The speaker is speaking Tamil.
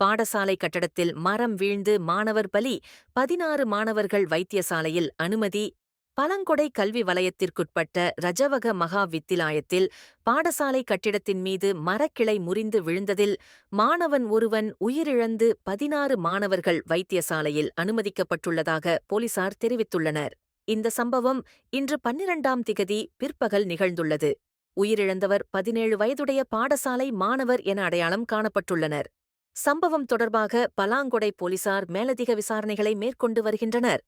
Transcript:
பாடசாலை கட்டடத்தில் மரம் வீழ்ந்து மாணவர் பலி பதினாறு மாணவர்கள் வைத்தியசாலையில் அனுமதி பலங்கொடை கல்வி வலயத்திற்குட்பட்ட ரஜவக மகா வித்திலாயத்தில் பாடசாலை கட்டிடத்தின் மீது மரக்கிளை முறிந்து விழுந்ததில் மாணவன் ஒருவன் உயிரிழந்து பதினாறு மாணவர்கள் வைத்தியசாலையில் அனுமதிக்கப்பட்டுள்ளதாக போலீசார் தெரிவித்துள்ளனர். இந்த சம்பவம் இன்று பன்னிரண்டாம் திகதி பிற்பகல் நிகழ்ந்துள்ளது. உயிரிழந்தவர் பதினேழு வயதுடைய பாடசாலை மாணவர் என அடையாளம் காணப்பட்டுள்ளனர். சம்பவம் தொடர்பாக பலாங்கொடை போலீசார் மேலதிக விசாரணைகளை மேற்கொண்டு வருகின்றனர்.